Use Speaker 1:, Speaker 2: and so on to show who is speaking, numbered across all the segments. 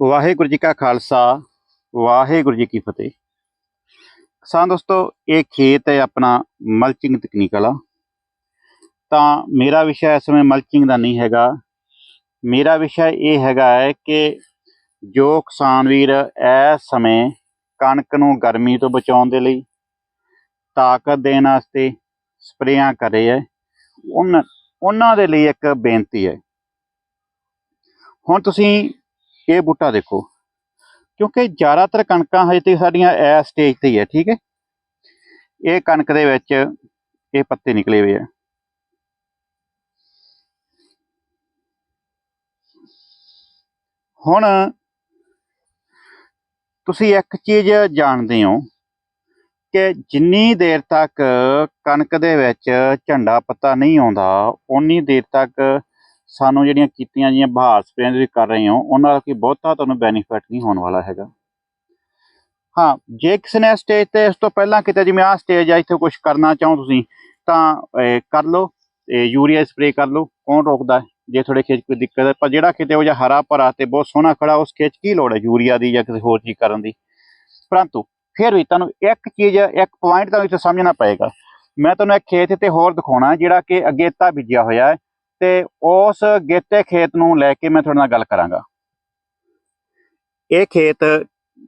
Speaker 1: ਵਾਹਿਗੁਰੂ ਜੀ ਕਾ ਖਾਲਸਾ, ਵਾਹਿਗੁਰੂ ਜੀ ਕੀ ਫਤਿਹ। ਕਿਸਾਨ ਦੋਸਤੋ, ਇਹ ਖੇਤ ਹੈ ਆਪਣਾ ਮਲਚਿੰਗ ਤਕਨੀਕ ਵਾਲਾ। ਤਾਂ ਮੇਰਾ ਵਿਸ਼ਾ ਇਸ ਸਮੇਂ ਮਲਚਿੰਗ ਦਾ ਨਹੀਂ ਹੈਗਾ। ਮੇਰਾ ਵਿਸ਼ਾ ਇਹ ਹੈਗਾ ਹੈ ਕਿ ਜੋ ਕਿਸਾਨ ਵੀਰ ਇਸ ਸਮੇਂ ਕਣਕ ਨੂੰ ਗਰਮੀ ਤੋਂ ਬਚਾਉਣ ਦੇ ਲਈ ਤਾਕਤ ਦੇਣ ਵਾਸਤੇ ਸਪਰੇਆਂ ਕਰ ਰਹੇ ਹੈ ਉਹਨਾਂ ਉਹਨਾਂ ਦੇ ਲਈ ਇੱਕ ਬੇਨਤੀ ਹੈ। ਹੁਣ ਤੁਸੀਂ ਇਹ ਬੂਟਾ ਦੇਖੋ। ਕਿਉਂਕਿ ਜ਼ਿਆਦਾਤਰ ਕਣਕਾਂ ਹਜੇ ਤੇ ਸਾਡੀਆਂ ਇਸ ਸਟੇਜ ਤੇ ਹੀ ਹੈ, ਠੀਕ ਹੈ? ਇਹ ਕਣਕ ਦੇ ਵਿੱਚ ਇਹ ਪੱਤੇ ਨਿਕਲੇ ਹੋਏ ਆ। ਹੁਣ ਤੁਸੀਂ ਇੱਕ ਚੀਜ਼ ਜਾਣਦੇ ਹੋ ਕਿ ਜਿੰਨੀ ਦੇਰ ਤੱਕ ਕਣਕ ਦੇ ਵਿੱਚ ਝੰਡਾ ਪੱਤਾ ਨਹੀਂ ਆਉਂਦਾ ਉਨੀ ਦੇਰ ਤੱਕ ਸਾਨੂੰ ਜਿਹੜੀਆਂ ਕੀਤੀਆਂ ਜੀਆਂ ਬਹਾਰ ਸਪਰੇਆਂ ਤੁਸੀਂ ਕਰ ਰਹੇ ਹੋ, ਉਹਨਾਂ ਦਾ ਕੀ ਬਹੁਤਾ ਤੁਹਾਨੂੰ ਬੈਨੀਫਿਟ ਨਹੀਂ ਹੋਣ ਵਾਲਾ ਹੈਗਾ। ਹਾਂ, ਜੇ ਕਿਸੇ ਨੇ ਸਟੇਜ ਤੇ ਇਸ ਤੋਂ ਪਹਿਲਾਂ ਕਿਤੇ ਜਿਵੇਂ ਆਹ ਸਟੇਜ ਆ, ਇੱਥੇ ਕੁਝ ਕਰਨਾ ਚਾਹੋ ਤੁਸੀਂ, ਤਾਂ ਕਰ ਲਓ ਇਹ ਯੂਰੀਆ ਸਪਰੇ ਕਰ ਲਓ, ਕੌਣ ਰੋਕਦਾ? ਜੇ ਥੋੜੇ ਖੇਤ ਕੋਈ ਦਿੱਕਤ ਹੈ, ਪਰ ਜਿਹੜਾ ਕਿਤੇ ਉਹ ਜਿਹਾ ਹਰਾ ਭਰਾ ਤੇ ਬਹੁਤ ਸੋਹਣਾ ਖੜਾ, ਉਸ ਖੇਚ ਕੀ ਲੋੜ ਹੈ ਯੂਰੀਆ ਦੀ ਜਾਂ ਕਿਸੇ ਹੋਰ ਚੀਜ਼ ਕਰਨ ਦੀ? ਪਰੰਤੂ, ਫਿਰ ਵੀ ਤੁਹਾਨੂੰ ਇੱਕ ਚੀਜ਼, ਇੱਕ ਪੁਆਇੰਟ ਤੁਹਾਨੂੰ ਇੱਥੇ ਸਮਝਣਾ ਪਏਗਾ। ਮੈਂ ਤੁਹਾਨੂੰ ਇੱਕ ਖੇਤ ਤੇ ਹੋਰ ਦਿਖਾਉਣਾ, ਜਿਹੜਾ ਕਿ ਅਗੇਤਾ ਬੀਜਿਆ ਹੋਇਆ ਹੈ। ਤੇ ਉਸ ਗੇਤੇ ਖੇਤ ਨੂੰ ਲੈ ਕੇ ਮੈਂ ਤੁਹਾਡੇ ਨਾਲ ਗੱਲ ਕਰਾਂਗਾ। ਇਹ ਖੇਤ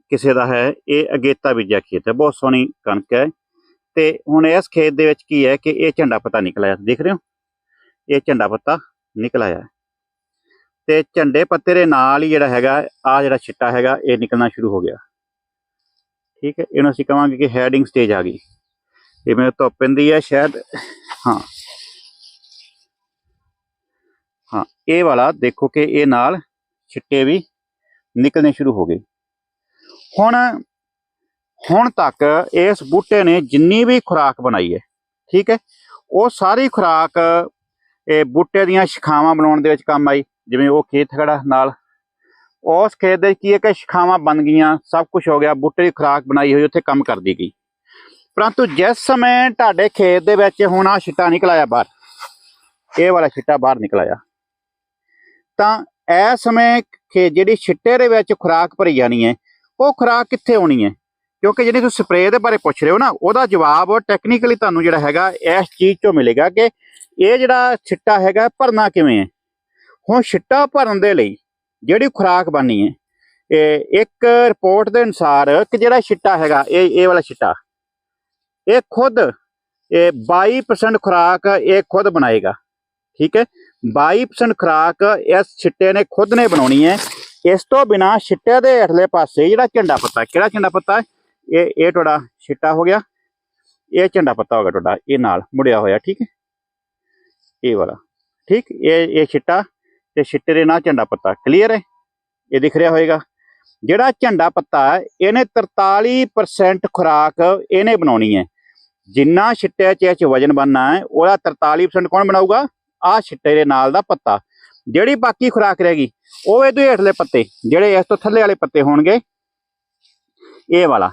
Speaker 1: ਕਿਸੇ ਦਾ ਹੈ, ਇਹ ਅਗੇਤਾ ਬੀਜਿਆ ਖੇਤ ਹੈ, ਬਹੁਤ ਸੋਹਣੀ ਕਣਕ ਹੈ। ਤੇ ਹੁਣ ਇਸ ਖੇਤ ਦੇ ਵਿੱਚ ਕੀ ਹੈ ਕਿ ਇਹ ਝੰਡਾ ਪੱਤਾ ਨਿਕਲ ਆਇਆ, ਦੇਖ ਰਹੇ ਹੋ? ਇਹ ਝੰਡਾ ਪੱਤਾ ਨਿਕਲ ਆਇਆ ਤੇ ਝੰਡੇ ਪੱਤੇ ਦੇ ਨਾਲ ਹੀ ਜਿਹੜਾ ਹੈਗਾ ਆ ਜਿਹੜਾ ਛਿੱਟਾ ਹੈਗਾ, ਇਹ ਨਿਕਲਣਾ ਸ਼ੁਰੂ ਹੋ ਗਿਆ। ਠੀਕ ਹੈ, ਇਹਨੂੰ ਅਸੀਂ ਕਹਾਂਗੇ ਕਿ ਹੈਡਿੰਗ ਸਟੇਜ ਆ ਗਈ। ਇਹ ਮੇਰੇ ਧੁੱਪ ਪੈਂਦੀ ਹੈ, ਸ਼ਾਇਦ, ਹਾਂ। ਹਾਂ, ਇਹ ਵਾਲਾ ਦੇਖੋ ਕਿ ਇਹ ਨਾਲ ਛਿੱਟੇ ਵੀ ਨਿਕਲਣੇ ਸ਼ੁਰੂ ਹੋ ਗਏ। ਹੁਣ ਹੁਣ ਤੱਕ ਇਸ ਬੂਟੇ ਨੇ ਜਿੰਨੀ ਵੀ ਖੁਰਾਕ ਬਣਾਈ ਹੈ, ਠੀਕ ਹੈ, ਉਹ ਸਾਰੀ ਖੁਰਾਕ ਇਹ ਬੂਟੇ ਦੀਆਂ ਸ਼ਿਖਾਵਾਂ ਬਣਾਉਣ ਦੇ ਵਿੱਚ ਕੰਮ ਆਈ, ਜਿਵੇਂ ਉਹ ਖੇਤ ਖੜਾ ਨਾਲ। ਉਸ ਖੇਤ ਦੇ ਕੀ ਹੈ ਕਿ ਸ਼ਿਖਾਵਾਂ ਬਣ ਗਈਆਂ, ਸਭ ਕੁਝ ਹੋ ਗਿਆ, ਬੂਟੇ ਦੀ ਖੁਰਾਕ ਬਣਾਈ ਹੋਈ, ਉੱਥੇ ਕੰਮ ਕਰਦੀ ਗਈ। ਪਰੰਤੂ ਜਿਸ ਸਮੇਂ ਤੁਹਾਡੇ ਖੇਤ ਦੇ ਵਿੱਚ ਹੁਣ ਆ ਛਿੱਟਾ ਨਿਕਲ ਆਇਆ ਬਾਹਰ, ਇਹ ਵਾਲਾ ਛਿੱਟਾ ਬਾਹਰ ਨਿਕਲ ਆਇਆ। ਤਾਂ ਇਸ ਸਮੇਂ ਖੇ ਜਿਹੜੀ ਛਿੱਟੇ ਦੇ ਵਿੱਚ ਖੁਰਾਕ ਭਰੀ ਜਾਣੀ ਹੈ, ਉਹ ਖੁਰਾਕ ਕਿੱਥੇ ਆਉਣੀ ਹੈ? ਕਿਉਂਕਿ ਜਿਹੜੀ ਤੁਸੀਂ ਸਪਰੇਅ ਦੇ ਬਾਰੇ ਪੁੱਛ ਰਹੇ ਹੋ ਨਾ, ਉਹਦਾ ਜਵਾਬ ਟੈਕਨੀਕਲੀ ਤੁਹਾਨੂੰ ਜਿਹੜਾ ਹੈਗਾ ਇਸ ਚੀਜ਼ ਤੋਂ ਮਿਲੇਗਾ ਕਿ ਇਹ ਜਿਹੜਾ ਛਿੱਟਾ ਹੈਗਾ ਭਰਨਾ ਕਿਵੇਂ ਹੈ? ਹੁਣ ਛਿੱਟਾ ਭਰਨ ਦੇ ਲਈ ਜਿਹੜੀ ਖੁਰਾਕ ਬਣਨੀ ਹੈ, ਇਹ ਇੱਕ ਰਿਪੋਰਟ ਦੇ ਅਨੁਸਾਰ ਕਿ ਜਿਹੜਾ ਛਿੱਟਾ ਹੈਗਾ, ਇਹ ਇਹ ਵਾਲਾ ਛਿੱਟਾ, ਇਹ ਖੁਦ, ਇਹ 22% ਖੁਰਾਕ ਇਹ ਖੁਦ ਬਣਾਏਗਾ, ਠੀਕ ਹੈ? 22% ਖੁਰਾਕ ਇਸ ਛਿੱਟੇ ਨੇ ਖੁਦ ਨੇ ਬਣਾਉਣੀ ਹੈ। ਇਸ ਤੋਂ ਬਿਨਾ ਛਿੱਟੇ ਦੇ ਹੇਠਲੇ ਪਾਸੇ ਜਿਹੜਾ ਝੰਡਾ ਪੱਤਾ, ਕਿਹੜਾ ਝੰਡਾ ਪੱਤਾ? ਇਹ ਇਹ ਤੁਹਾਡਾ ਛਿੱਟਾ ਹੋ ਗਿਆ। ਇਹ ਝੰਡਾ ਪੱਤਾ ਹੋ ਗਿਆ ਤੁਹਾਡਾ, ਇਹ ਨਾਲ ਮੁੜਿਆ ਹੋਇਆ, ਠੀਕ ਹੈ? ਇਹ ਵਾਲਾ, ਠੀਕ? ਇਹ ਇਹ ਛਿੱਟਾ ਤੇ ਛਿੱਟੇ ਦੇ ਨਾਲ ਝੰਡਾ ਪੱਤਾ ਕਲੀਅਰ ਹੈ? ਇਹ ਦਿਖ ਰਿਹਾ ਹੋਏਗਾ। ਜਿਹੜਾ ਝੰਡਾ ਪੱਤਾ ਇਹਨੇ 43% ਖੁਰਾਕ ਇਹਨੇ ਬਣਾਉਣੀ ਹੈ। ਜਿੰਨਾ ਛਿੱਟੇ 'ਚ ਇਹ 'ਚ ਵਜਨ ਬਣਨਾ ਹੈ, ਉਹਦਾ 43% ਕੌਣ ਬਣਾਊਗਾ? ਆ ਛਿੱਟੇ ਦੇ ਨਾਲ ਦਾ ਪੱਤਾ। ਜਿਹੜੀ ਬਾਕੀ ਖੁਰਾਕ ਰਹਿ ਗਈ ਉਹ ਇਹਦੇ ਹੇਠਲੇ ਪੱਤੇ, ਜਿਹੜੇ ਇਸ ਤੋਂ ਥੱਲੇ ਵਾਲੇ ਪੱਤੇ ਹੋਣਗੇ, ਇਹ ਵਾਲਾ।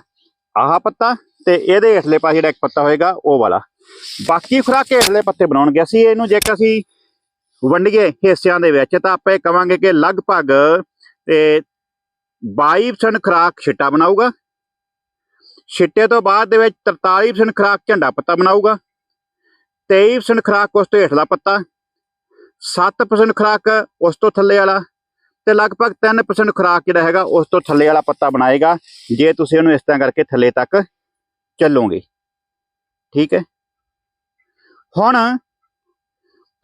Speaker 1: ਆਹ ਪੱਤਾ ਤੇ ਇਹਦੇ ਹੇਠਲੇ ਪਾਸੇ ਜਿਹੜਾ ਇੱਕ ਪੱਤਾ ਹੋਏਗਾ, ਉਹ ਵਾਲਾ। ਬਾਕੀ ਖੁਰਾਕ ਹੇਠਲੇ ਪੱਤੇ ਬਣਾਉਣਗੇ ਅਸੀਂ, ਇਹਨੂੰ ਜੇਕਰ ਅਸੀਂ ਵੰਡੀਏ ਹਿੱਸਿਆਂ ਦੇ ਵਿੱਚ, ਤਾਂ ਆਪਾਂ ਇਹ ਕਵਾਂਗੇ ਕਿ ਲਗਭਗ, ਤੇ 22% ਖੁਰਾਕ ਛਿੱਟਾ ਬਣਾਊਗਾ। ਛਿੱਟੇ ਤੋਂ ਬਾਅਦ ਦੇ ਵਿੱਚ 43% ਖੁਰਾਕ ਝੰਡਾ ਪੱਤਾ ਬਣਾਊਗਾ। 23% ਖੁਰਾਕ ਉਸ ਤੋਂ ਹੇਠਲਾ ਪੱਤਾ 7% ਖੁਰਾਕ ਉਸ ਤੋਂ ਥੱਲੇ ਵਾਲਾ ਤੇ ਲਗਭਗ 3% ਖੁਰਾਕ ਜਿਹੜਾ ਹੈਗਾ ਉਸ ਤੋਂ ਥੱਲੇ ਵਾਲਾ ਪੱਤਾ ਬਣਾਏਗਾ, ਜੇ ਤੁਸੀਂ ਉਹਨੂੰ ਇਸ ਤਰ੍ਹਾਂ ਕਰਕੇ ਥੱਲੇ ਤੱਕ ਚੱਲੋਗੇ। ਠੀਕ ਹੈ? ਹੁਣ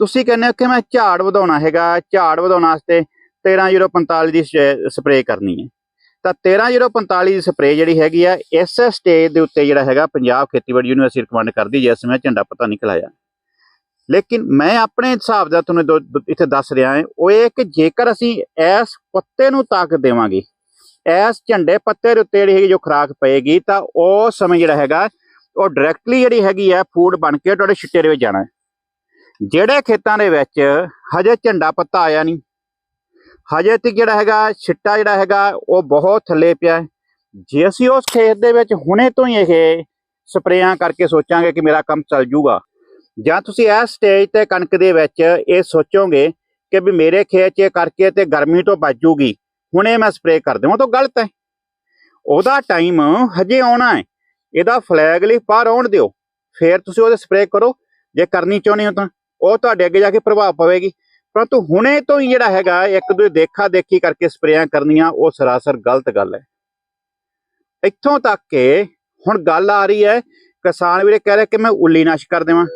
Speaker 1: ਤੁਸੀਂ ਕਹਿੰਦੇ ਹੋ ਕਿ ਮੈਂ ਝਾੜ ਵਧਾਉਣਾ ਹੈਗਾ, ਝਾੜ ਵਧਾਉਣ ਵਾਸਤੇ 13045 ਦੀ ਸਪਰੇਅ ਕਰਨੀ ਹੈ। ਤਾਂ 13045 ਦੀ ਸਪਰੇਅ ਜਿਹੜੀ ਹੈਗੀ ਆ, ਇਸ ਸਟੇਜ ਦੇ ਉੱਤੇ ਜਿਹੜਾ ਹੈਗਾ ਪੰਜਾਬ ਖੇਤੀਬਾੜੀ ਯੂਨੀਵਰਸਿਟੀ ਰਿਕਮੈਂਡ ਕਰਦੀ, ਜਿਸ ਸਮੇਂ ਝੰਡਾ ਪਤਾ ਨਿਕਲਾਇਆ ਲੇਕਿਨ ਮੈਂ ਆਪਣੇ ਹਿਸਾਬ ਦਾ ਤੁਹਾਨੂੰ ਦੋ- ਦੋ- ਇੱਥੇ ਦੱਸ ਰਿਹਾ ਹਾਂ, ਉਹ ਇਹ ਕਿ ਜੇਕਰ ਅਸੀਂ ਇਸ ਪੱਤੇ ਨੂੰ ਤਾਕਤ ਦੇਵਾਂਗੇ, ਇਸ ਝੰਡੇ ਪੱਤੇ ਦੇ ਉੱਤੇ ਜਿਹੜੀ ਹੈਗੀ ਜੋ ਖੁਰਾਕ ਪਏਗੀ, ਤਾਂ ਉਹ ਸਮੇਂ ਜਿਹੜਾ ਹੈਗਾ, ਉਹ ਡਾਇਰੈਕਟਲੀ ਜਿਹੜੀ ਹੈਗੀ ਆ ਫੂਡ ਬਣ ਕੇ ਤੁਹਾਡੇ ਛਿੱਟੇ ਦੇ ਵਿੱਚ ਜਾਣਾ ਜਿਹੜੇ ਖੇਤਾਂ ਦੇ ਵਿੱਚ ਹਜੇ ਝੰਡਾ ਪੱਤਾ ਆਇਆ ਨਹੀਂ ਹਜੇ ਤੱਕ ਜਿਹੜਾ ਹੈਗਾ, ਛਿੱਟਾ ਜਿਹੜਾ ਹੈਗਾ, ਉਹ ਬਹੁਤ ਥੱਲੇ ਪਿਆ ਜੇ ਅਸੀਂ ਉਸ ਖੇਤ ਦੇ ਵਿੱਚ ਹੁਣੇ ਤੋਂ ਹੀ ਇਹ ਸਪਰੇਆਂ ਕਰਕੇ ਸੋਚਾਂਗੇ ਕਿ ਮੇਰਾ ਕੰਮ ਚੱਲ ਜੂਗਾ, ਜਾਂ ਤੁਸੀਂ ਇਸ ਸਟੇਜ ਤੇ ਕਣਕ ਦੇ ਵਿੱਚ ਇਹ ਸੋਚੋਗੇ ਕਿ ਵੀ ਮੇਰੇ ਖੇਤ 'ਚ ਕਰਕੇ ਤੇ ਗਰਮੀ ਤੋਂ ਬਚ ਜੂਗੀ, ਹੁਣੇ ਮੈਂ ਸਪਰੇਅ ਕਰ ਦੇਵਾਂ ਤਾਂ ਗਲਤ ਹੈ। ਉਹਦਾ ਟਾਈਮ ਹਜੇ ਆਉਣਾ ਹੈ, ਇਹਦਾ ਫਲੈਗ ਲਈ ਬਾਹਰ ਆਉਣ ਦਿਓ, ਫਿਰ ਤੁਸੀਂ ਉਹਦੇ ਸਪਰੇਅ ਕਰੋ, ਜੇ ਕਰਨੀ ਚਾਹੁੰਦੇ ਹੋ ਤਾਂ। ਉਹ ਤੁਹਾਡੇ ਅੱਗੇ ਜਾ ਕੇ ਪ੍ਰਭਾਵ ਪਵੇਗੀ। ਪਰੰਤੂ ਹੁਣੇ ਤੋਂ ਹੀ ਜਿਹੜਾ ਹੈਗਾ, ਇੱਕ ਦੂਜੇ ਦੇਖਾ ਦੇਖੀ ਕਰਕੇ ਸਪਰੇਆਂ ਕਰਨੀਆਂ, ਉਹ ਸਰਾਸਰ ਗਲਤ ਗੱਲ ਹੈ। ਇੱਥੋਂ ਤੱਕ ਕਿ ਹੁਣ ਗੱਲ ਆ ਰਹੀ ਹੈ, ਕਿਸਾਨ ਵੀਰੇ ਕਹਿ ਰਹੇ ਕਿ ਮੈਂ ਉੱਲੀ ਨਾਸ਼ ਕਰ ਦੇਵਾਂ।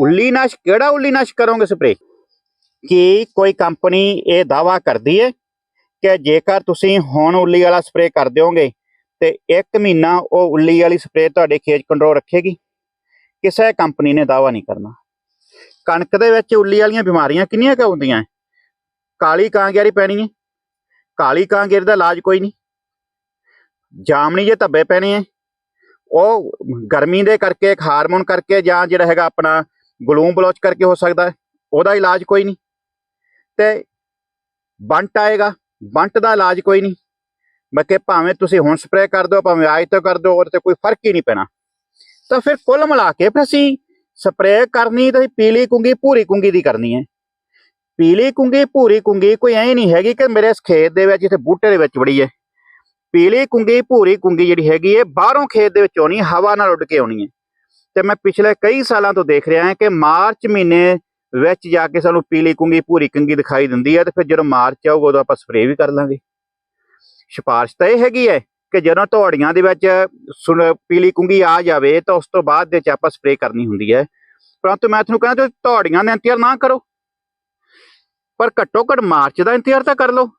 Speaker 1: ਉੱਲੀ ਨਾਸ਼, ਕਿਹੜਾ ਉੱਲੀ ਨਾਸ਼ ਕਰੋਗੇ ਸਪਰੇ ਕੀ ਕੋਈ ਕੰਪਨੀ ਇਹ ਦਾਵਾ ਕਰਦੀ ਹੈ ਕਿ ਜੇਕਰ ਤੁਸੀਂ ਹੁਣ ਉੱਲੀ ਵਾਲਾ ਸਪਰੇ ਕਰ ਦਿਓਗੇ, ਤੇ 1 ਮਹੀਨਾ ਉਹ ਉੱਲੀ ਵਾਲੀ ਸਪਰੇ ਤੁਹਾਡੇ ਖੇਤ ਕੰਟਰੋਲ ਰੱਖੇਗੀ? ਕਿਸੇ ਕੰਪਨੀ ਨੇ ਦਾਵਾ ਨਹੀਂ ਕਰਨਾ। ਕਣਕ ਦੇ ਵਿੱਚ ਉੱਲੀ ਵਾਲੀਆਂ ਬਿਮਾਰੀਆਂ ਕਿੰਨੀਆਂ ਕੁ ਹੁੰਦੀਆਂ? ਕਾਲੀ ਕਾਂਗਿਆਰੀ ਪੈਣੀ ਹੈ। ਕਾਲੀ ਕਾਂਗਿਆਰੀ ਦਾ ਇਲਾਜ ਕੋਈ ਨਹੀਂ। ਜਾਮਣੀ ਜੇ ਧੱਬੇ ਪੈਣੇ ਹੈ ਉਹ ਗਰਮੀ ਦੇ ਕਰਕੇ, ਇੱਕ ਹਾਰਮੋਨ ਕਰਕੇ ਜਾਂ ਜਿਹੜਾ ਹੈਗਾ ਆਪਣਾ ਗਲੂਮ ਬਲੋਚ ਕਰਕੇ ਹੋ ਸਕਦਾ ਉਹਦਾ ਇਲਾਜ ਕੋਈ ਨਹੀਂ। ਤੇ ਬੰਟ ਆਏਗਾ। ਬੰਟ ਦਾ ਇਲਾਜ ਕੋਈ ਨਹੀਂ। ਬਾਕੀ ਭਾਵੇਂ ਤੁਸੀਂ ਹੁਣ ਸਪਰੇਅ ਕਰ ਦਿਓ, ਭਾਵੇਂ ਅੱਜ ਤੋਂ ਕਰ ਦਿਓ, ਉਹਦੇ ਤੇ ਕੋਈ ਫ਼ਰਕ ਹੀ ਨਹੀਂ ਪੈਣਾ। ਤਾਂ ਫਿਰ ਕੁੱਲ ਮਿਲਾ ਕੇ ਫਿਰ ਅਸੀਂ ਸਪਰੇਅ ਕਰਨੀ ਤਾਂ ਪੀਲੀ ਕੁੰਗੀ ਭੂਰੀ ਕੁੰਗੀ ਦੀ ਕਰਨੀ ਹੈ। ਪੀਲੀ ਕੁੰਗੀ, ਭੂਰੀ ਕੁੰਗੀ ਕੋਈ ਐ ਨਹੀਂ ਹੈਗੀ ਕਿ ਮੇਰੇ ਇਸ ਖੇਤ ਦੇ ਵਿੱਚ, ਇੱਥੇ ਬੂਟੇ ਦੇ ਵਿੱਚ ਵੜੀ ਹੈ। ਪੀਲੀ ਕੁੰਗੀ, ਭੂਰੀ ਕੁੰਗੀ ਜਿਹੜੀ ਹੈਗੀ ਹੈ, ਬਾਹਰੋਂ ਖੇਤ ਦੇ ਵਿੱਚ ਆਉਣੀ ਹਵਾ ਨਾਲ ਉੱਡ ਕੇ ਆਉਣੀ ਹੈ। ਤੇ ਮੈਂ ਪਿਛਲੇ ਕਈ ਸਾਲਾਂ ਤੋਂ ਦੇਖ ਰਿਹਾ ਹਾਂ ਕਿ ਮਾਰਚ ਮਹੀਨੇ ਵਿੱਚ ਜਾ ਕੇ ਸਾਨੂੰ ਪੀਲੀ ਕੁੰਗੀ, ਭੂਰੀ ਕੁੰਗੀ ਦਿਖਾਈ ਦਿੰਦੀ ਹੈ ਤੇ ਫਿਰ ਜਦੋਂ ਮਾਰਚ ਆਊਗਾ ਉਦੋਂ ਆਪਾਂ ਸਪਰੇਅ ਵੀ ਕਰ ਲਾਂਗੇ। ਸਿਫਾਰਿਸ਼ ਤਾਂ ਇਹ ਹੈਗੀ ਹੈ ਕਿ ਜਦੋਂ ਤੁਹਾੜੀਆਂ ਦੇ ਵਿੱਚ ਸੁਣ- ਪੀਲੀ ਕੁੰਗੀ ਆ ਜਾਵੇ ਤਾਂ ਉਸ ਤੋਂ ਬਾਅਦ ਦੇ ਵਿੱਚ ਆਪਾਂ ਸਪਰੇਅ ਕਰਨੀ ਹੁੰਦੀ ਹੈ। ਪਰੰਤੂ ਮੈਂ ਤੁਹਾਨੂੰ ਕਹਿੰਦਾ ਤੁਸੀਂ ਤੁਹਾਡੀਆਂ ਦਾ ਇੰਤਜ਼ਾਰ ਨਾ ਕਰੋ। ਪਰ ਘੱਟੋ ਘੱਟ ਮਾਰਚ ਦਾ ਇੰਤਜ਼ਾਰ ਤਾਂ ਕਰ ਲਓ।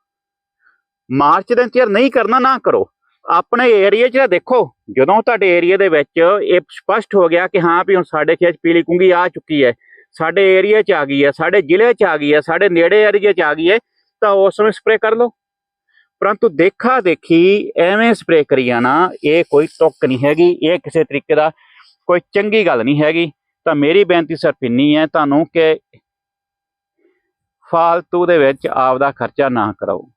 Speaker 1: ਮਾਰਚ ਦਾ ਇੰਤਜ਼ਾਰ ਨਹੀਂ ਕਰਨਾ ਨਾ ਕਰੋ। ਆਪਣੇ ਏਰੀਆ 'ਚ ਤਾਂ ਦੇਖੋ, ਜਦੋਂ ਤੁਹਾਡੇ ਏਰੀਆ ਦੇ ਵਿੱਚ ਇਹ ਸਪਸ਼ਟ ਹੋ ਗਿਆ ਕਿ ਹਾਂ ਵੀ ਹੁਣ ਸਾਡੇ ਖੇਤ 'ਚ ਪੀਲੀ ਕੁੰਗੀ ਆ ਚੁੱਕੀ ਹੈ, ਸਾਡੇ ਏਰੀਆ 'ਚ ਆ ਗਈ ਹੈ, ਸਾਡੇ ਜ਼ਿਲ੍ਹੇ 'ਚ ਆ ਗਈ ਹੈ, ਸਾਡੇ ਨੇੜੇ ਏਰੀਆ 'ਚ ਆ ਗਈ ਹੈ, ਤਾਂ ਉਸ ਨੂੰ ਸਪਰੇਅ ਕਰ ਲਓ। ਪਰੰਤੂ ਦੇਖਾ ਦੇਖੀ ਐਵੇਂ ਸਪਰੇਅ ਕਰੀ ਜਾਣਾ, ਇਹ ਕੋਈ ਤੁੱਕ ਨਹੀਂ ਹੈਗੀ, ਇਹ ਕਿਸੇ ਤਰੀਕੇ ਦਾ ਕੋਈ ਚੰਗੀ ਗੱਲ ਨਹੀਂ ਹੈਗੀ। ਤਾਂ ਮੇਰੀ ਬੇਨਤੀ ਸਿਰਫ ਇੰਨੀ ਹੈ, ਤੁਹਾਨੂੰ ਕਿ ਫਾਲਤੂ ਦੇ ਵਿੱਚ ਆਪਦਾ ਖਰਚਾ ਨਾ ਕਰਾਓ।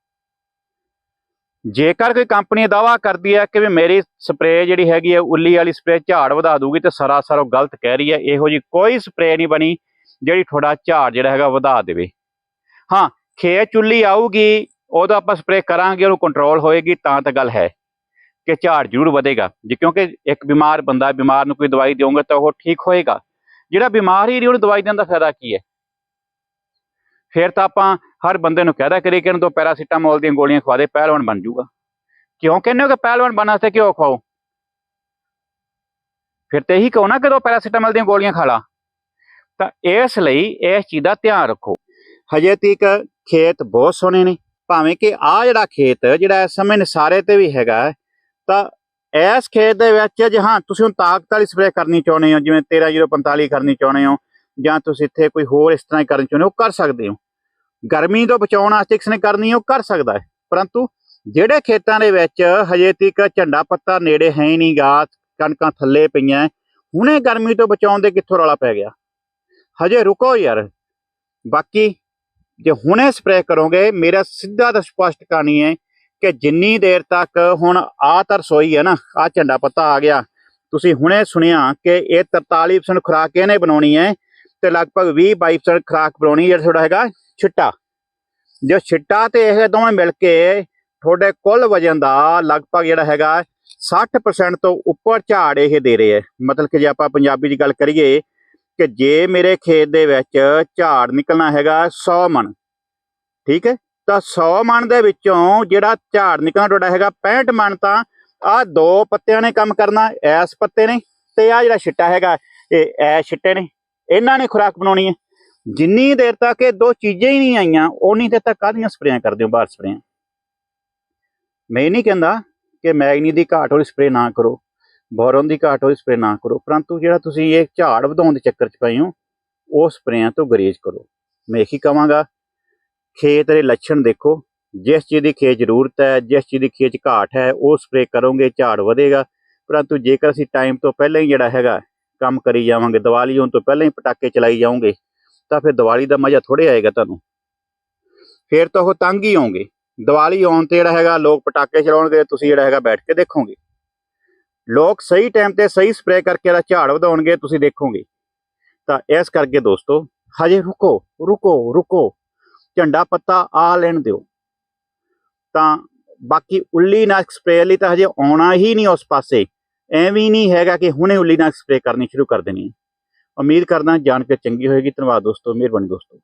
Speaker 1: ਜੇਕਰ ਕੋਈ ਕੰਪਨੀ ਦਾਵਾ ਕਰਦੀ ਹੈ ਕਿ ਵੀ ਮੇਰੀ ਸਪਰੇਅ ਜਿਹੜੀ ਹੈਗੀ ਹੈ, ਉੱਲੀ ਵਾਲੀ ਸਪਰੇਅ ਝਾੜ ਵਧਾ ਦੂਗੀ ਤੇ ਸਰਾਸਰ ਉਹ ਗਲਤ ਕਹਿ ਰਹੀ ਹੈ, ਇਹੋ ਜੀ ਕੋਈ ਸਪਰੇਅ ਨਹੀਂ ਬਣੀ ਜਿਹੜੀ ਤੁਹਾਡਾ ਝਾੜ ਜਿਹੜਾ ਹੈਗਾ ਵਧਾ ਦੇਵੇ। ਹਾਂ, ਖੇਤ ਚੁੱਲੀ ਆਊਗੀ ਉਹਦਾ ਆਪਾਂ ਸਪਰੇਅ ਕਰਾਂਗੇ, ਉਹਨੂੰ ਕੰਟਰੋਲ ਹੋਏਗੀ, ਤਾਂ ਤਾਂ ਗੱਲ ਹੈ ਕਿ ਝਾੜ ਜ਼ਰੂਰ ਵਧੇਗਾ। ਜੇ ਕਿਉਂਕਿ ਇੱਕ ਬਿਮਾਰ ਬੰਦਾ ਬਿਮਾਰ ਨੂੰ ਕੋਈ ਦਵਾਈ ਦਿਓਗੇ ਤਾਂ ਉਹ ਠੀਕ ਹੋਏਗਾ। ਜਿਹੜਾ ਬਿਮਾਰ ਹੀ ਨਹੀਂ, ਉਹਨੂੰ ਦਵਾਈ ਦੇਣ ਦਾ ਫਾਇਦਾ ਕੀ ਹੈ? ਫਿਰ ਤਾਂ ਆਪਾਂ ਹਰ ਬੰਦੇ ਨੂੰ ਕਹਿਦਾ ਕਰੀਏ ਕਿ ਇਹਨੂੰ ਦੋ ਪੈਰਾਸੀਟਾਮੋਲ ਦੀਆਂ ਗੋਲੀਆਂ ਖਵਾ ਦੇ, ਪਹਿਲਵਾਨ ਬਣ ਜਾਊਗਾ। ਕਿਉਂ ਕਹਿੰਦੇ ਹੋ ਕਿ ਪਹਿਲਵਾਨ ਬਣਨ ਵਾਸਤੇ ਕਿਉਂ ਖਵਾਓ? ਫਿਰ ਤੇ ਇਹੀ ਕਹੋ ਨਾ ਕਿ ਦੋ ਪੈਰਾਸੀਟਾਮੋਲ ਦੀਆਂ ਗੋਲੀਆਂ ਖਾ ਲਾ। ਤਾਂ ਇਸ ਲਈ ਇਸ ਚੀਜ਼ ਦਾ ਧਿਆਨ ਰੱਖੋ। ਹਜੇ ਤੱਕ ਖੇਤ ਬਹੁਤ ਸੋਹਣੇ ਨੇ। ਭਾਵੇਂ ਕਿ ਆ ਜਿਹੜਾ ਖੇਤ, ਜਿਹੜਾ ਇਸ ਸਮੇਂ ਨਸਾਰੇ ਤੇ ਵੀ ਹੈਗਾ ਤਾਂ ਇਸ ਖੇਤ ਦੇ ਵਿੱਚ ਜੇ ਹਾਂ, ਤੁਸੀਂ ਹੁਣ ਤਾਕਤ ਵਾਲੀ ਸਪਰੇਅ ਕਰਨੀ ਚਾਹੁੰਦੇ ਹੋ, ਜਿਵੇਂ 13045 ਕਰਨੀ ਚਾਹੁੰਦੇ ਹੋ, ਜਾਂ ਤੁਸੀਂ ਇੱਥੇ ਕੋਈ ਹੋਰ ਇਸ ਤਰ੍ਹਾਂ ਹੀ ਕਰਨੀ ਚਾਹੁੰਦੇ ਹੋ ਕਰ ਸਕਦੇ ਹੋ। ਗਰਮੀ ਤੋਂ ਬਚਾਉਣ ਵਾਸਤੇ ਕਿਸ ਨੇ ਕਰਨੀ ਉਹ ਕਰ ਸਕਦਾ ਹੈ। ਪਰੰਤੂ ਜਿਹੜੇ ਖੇਤਾਂ ਦੇ ਵਿੱਚ ਹਜੇ ਤੱਕ ਝੰਡਾ ਪੱਤਾ ਨੇੜੇ ਹੈ ਹੀ ਨਹੀਂ ਗਾ ਕਣਕਾਂ ਥੱਲੇ ਪਈਆਂ ਹੁਣੇ ਗਰਮੀ ਤੋਂ ਬਚਾਉਣ ਦੇ ਕਿੱਥੋਂ ਰੌਲਾ ਪੈ ਗਿਆ? ਹਜੇ ਰੁਕੋ ਯਾਰ। ਬਾਕੀ ਜੇ ਹੁਣੇ ਸਪਰੇਅ ਕਰੋਗੇ, ਮੇਰਾ ਸਿੱਧਾ ਤਾਂ ਸਪਸ਼ਟ ਕਹਾਣੀ ਹੈ ਕਿ ਜਿੰਨੀ ਦੇਰ ਤੱਕ ਹੁਣ ਆ ਤਾਂ ਰਸੋਈ ਹੈ ਨਾ ਆ ਝੰਡਾ ਪੱਤਾ ਆ ਗਿਆ, ਤੁਸੀਂ ਹੁਣੇ ਸੁਣਿਆ ਕਿ ਇਹ 43% ਖੁਰਾਕ ਇਹਨੇ ਬਣਾਉਣੀ ਹੈ ਤੇ ਲਗਭਗ 20 22% ਖੁਰਾਕ ਬਣਾਉਣੀ ਜਿਹੜਾ ਤੁਹਾਡਾ ਹੈਗਾ ਛਿੱਟਾ। ਜੋ ਛਿੱਟਾ ਤੇ ਇਹ ਦੋਵੇਂ ਮਿਲ ਕੇ ਤੁਹਾਡੇ ਕੁੱਲ ਵਜਨ ਦਾ ਲਗਭਗ ਜਿਹੜਾ ਹੈਗਾ 60% ਤੋਂ ਉੱਪਰ ਝਾੜ ਇਹ ਦੇ ਰਹੇ ਹੈ। ਮਤਲਬ ਕਿ ਜੇ ਆਪਾਂ ਪੰਜਾਬੀ ਦੀ ਗੱਲ ਕਰੀਏ ਕਿ ਜੇ ਮੇਰੇ ਖੇਤ ਦੇ ਵਿੱਚ ਝਾੜ ਨਿਕਲਣਾ ਹੈਗਾ 100 ਮਣ, ਠੀਕ ਹੈ? ਤਾਂ 100 ਮਣ ਦੇ ਵਿੱਚੋਂ ਜਿਹੜਾ ਝਾੜ ਨਿਕਲਣਾ ਤੁਹਾਡਾ ਹੈਗਾ 65 ਮਣ, ਤਾਂ ਆ ਦੋ ਪੱਤਿਆਂ ਨੇ ਕੰਮ ਕਰਨਾ, ਐਸ ਪੱਤੇ ਨੇ ਤੇ ਆ ਜਿਹੜਾ ਛਿੱਟਾ ਹੈਗਾ, ਇਹ ਐ ਛਿੱਟੇ ਨੇ। ਇਹਨਾਂ ਨੇ ਖੁਰਾਕ ਬਣਾਉਣੀ ਹੈ। ਜਿੰਨੀ ਦੇਰ ਤੱਕ ਇਹ ਦੋ ਚੀਜ਼ਾਂ ਹੀ ਨਹੀਂ ਆਈਆਂ ਉਨੀ ਦੇਰ ਤੱਕ ਕਾਹਦੀਆਂ ਸਪਰੇਆਂ ਕਰਦੇ ਹੋ ਬਾਹਰ ਸਪਰੇਆਂ? ਮੈਂ ਇਹ ਨਹੀਂ ਕਹਿੰਦਾ ਕਿ ਮੈਗਨੀ ਦੀ ਘਾਟ ਵਾਲੀ ਸਪਰੇ ਨਾ ਕਰੋ। ਬੋਰਨ ਦੀ ਘਾਟ ਵਾਲੀ ਸਪਰੇ ਨਾ ਕਰੋ, ਪਰੰਤੂ ਜਿਹੜਾ ਤੁਸੀਂ ਇਹ ਝਾੜ ਵਧਾਉਣ ਦੇ ਚੱਕਰ 'ਚ ਪਏ ਹੋ, ਉਹ ਸਪਰੇਆਂ ਤੋਂ ਗਰੇਜ ਕਰੋ। ਮੈਂ ਇਹੀ ਕਹਾਂਗਾ, ਖੇਤ ਦੇ ਲੱਛਣ ਦੇਖੋ, ਜਿਸ ਚੀਜ਼ ਦੀ ਖੇਤ ਜ਼ਰੂਰਤ ਹੈ, ਜਿਸ ਚੀਜ਼ ਦੀ ਖੇਤ 'ਚ ਘਾਟ ਹੈ, ਉਹ ਸਪਰੇ ਕਰੋਗੇ, ਝਾੜ ਵਧੇਗਾ। ਪਰੰਤੂ ਜੇਕਰ ਅਸੀਂ ਟਾਈਮ ਤੋਂ ਪਹਿਲਾਂ ਹੀ ਜਿਹੜਾ ਹੈਗਾ, ਕੰਮ ਕਰੀ ਜਾਵਾਂਗੇ, ਦੀਵਾਲੀ ਹੋਣ ਤੋਂ ਪਹਿਲਾਂ ਹੀ ਪਟਾਕੇ ਚਲਾਈ ਜਾਓਗੇ, ਤਾਂ ਫਿਰ ਦੀਵਾਲੀ ਦਾ ਮਜ਼ਾ ਥੋੜੇ ਆਏਗਾ ਤੁਹਾਨੂੰ। ਫਿਰ ਤਾਂ ਉਹ ਤੰਗ ਹੀ ਆਉਂਗੇ ਦੀਵਾਲੀ ਆਉਣ ਤੇ ਜਿਹੜਾ ਹੈਗਾ, ਲੋਕ ਪਟਾਕੇ ਚਲਾਉਣਗੇ, ਤੁਸੀਂ ਜਿਹੜਾ ਹੈਗਾ ਬੈਠ ਕੇ ਦੇਖੋਗੇ। ਲੋਕ ਸਹੀ ਟਾਈਮ ਤੇ ਸਹੀ ਸਪਰੇਅ ਕਰਕੇ ਇਹਦਾ ਝਾੜ ਵਧਾਉਣਗੇ, ਤੁਸੀਂ ਦੇਖੋਗੇ। ਤਾਂ ਇਸ ਕਰਕੇ ਦੋਸਤੋ, ਹਜੇ ਰੁਕੋ ਰੁਕੋ ਰੁਕੋ। ਝੰਡਾ ਪੱਤਾ ਆ ਲੈਣ ਦਿਓ। ਤਾਂ ਬਾਕੀ ਉੱਲੀ ਨਾਸ਼ਕ ਸਪਰੇਅ ਲਈ ਤਾਂ ਹਜੇ ਆਉਣਾ ਹੀ ਨਹੀਂ ਉਸ ਪਾਸੇ। ਐਵੇਂ ਨਹੀਂ ਹੈਗਾ ਕਿ ਹੁਣੇ ਉੱਲੀ ਨਾਸ਼ਕ ਸਪਰੇਅ ਕਰਨੀ ਸ਼ੁਰੂ ਕਰ ਦੇਣੀ। ਉਮੀਦ ਕਰਦਾ ਜਾਣਕਾਰੀ ਚੰਗੀ ਹੋਏਗੀ। ਧੰਨਵਾਦ ਦੋਸਤੋ, ਮਿਹਰਬਾਨੀ ਦੋਸਤੋ।